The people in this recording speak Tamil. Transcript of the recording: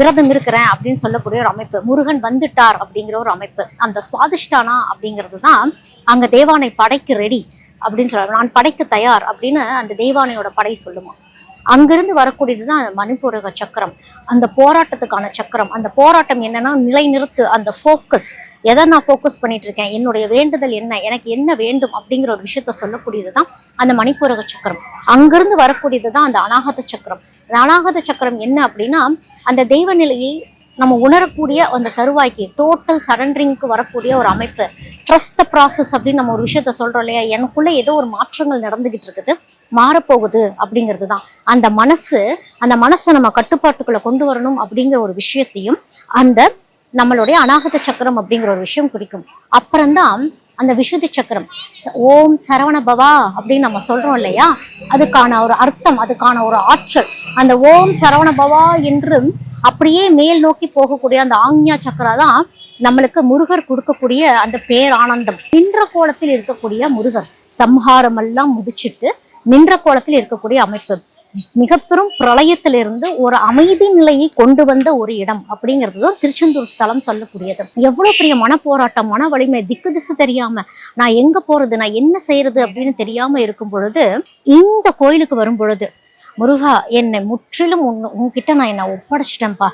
விரதம் இருக்கிறேன் அப்படின்னு சொல்லக்கூடிய ஒரு அமைப்பு. முருகன் வந்துட்டார் அப்படிங்கிற ஒரு அமைப்பு. அந்த சுவாதிஷ்டானா அப்படிங்கிறது தான் அங்க தேவானை படைக்கு ரெடி அப்படின்னு சொல்றாரு நான் படைக்க தயார் அப்படின்னு அந்த தேவானையோட படை சொல்லுமா. அங்கிருந்து வரக்கூடியதுதான் அந்த மணிப்பூரக சக்கரம். அந்த போராட்டத்துக்கான சக்கரம். அந்த போராட்டம் என்னன்னா நிலைநிறுத்து அந்த ஃபோக்கஸ் எதை நான் ஃபோக்கஸ் பண்ணிட்டு இருக்கேன்? என்னுடைய வேண்டுதல் என்ன? எனக்கு என்ன வேண்டும் அப்படிங்கிற ஒரு விஷயத்த சொல்லக்கூடியது தான் அந்த மணிப்பூரக சக்கரம். அங்கிருந்து வரக்கூடியது தான் அந்த அனாகத சக்கரம். அந்த சக்கரம் என்ன அப்படின்னா அந்த தெய்வ நிலையை நம்ம உணரக்கூடிய அந்த தருவாய்க்கு டோட்டல் சரண்டரிங்க்கு வரக்கூடிய ஒரு அமைப்பு. ட்ரஸ்ட் த ப்ராசஸ் அப்படின்னு நம்ம ஒரு விஷயத்த சொல்கிறோம் இல்லையா? எனக்குள்ளே ஏதோ ஒரு மாற்றங்கள் நடந்துகிட்டு இருக்குது மாறப்போகுது அப்படிங்கிறது தான். அந்த மனசு அந்த மனசை நம்ம கட்டுப்பாட்டுக்குள்ளே கொண்டு வரணும் அப்படிங்கிற ஒரு விஷயத்தையும் அந்த நம்மளுடைய அநாகத சக்கரம் அப்படிங்கிற ஒரு விஷயம் குறிக்கும். அப்புறம்தான் அந்த விசுத்தி சக்கரம். ஓம் சரவண பவா அப்படின்னு நம்ம சொல்றோம் இல்லையா? அதுக்கான ஒரு அர்த்தம் அதுக்கான ஒரு ஆற்றல். அந்த ஓம் சரவண பவா என்றும் அப்படியே மேல் நோக்கி போகக்கூடிய அந்த ஆக்ஞா சக்கரா தான் நம்மளுக்கு முருகர் கொடுக்கக்கூடிய அந்த பேரானந்தம். நின்ற கோலத்தில் இருக்கக்கூடிய முருகர் சம்ஹாரம் எல்லாம் முடிச்சிட்டு நின்ற கோலத்தில் இருக்கக்கூடிய அமைப்பு. மிக பெரும் பிரளயத்திலிருந்து ஒரு அமைதி நிலையை கொண்டு வந்த ஒரு இடம் அப்படிங்கிறது தான் திருச்செந்தூர் ஸ்தலம் சொல்லக்கூடியது. எவ்வளவு பெரிய மன போராட்டம் மன வலிமை திக்கு திசை தெரியாம நான் எங்க போறது நான் என்ன செய்யறது அப்படின்னு தெரியாம இருக்கும் பொழுது இந்த கோயிலுக்கு வரும் பொழுது முருகா என்னை முற்றிலும் உன் உன்கிட்ட நான் என்னை ஒப்படைச்சிட்டேன்ப்பா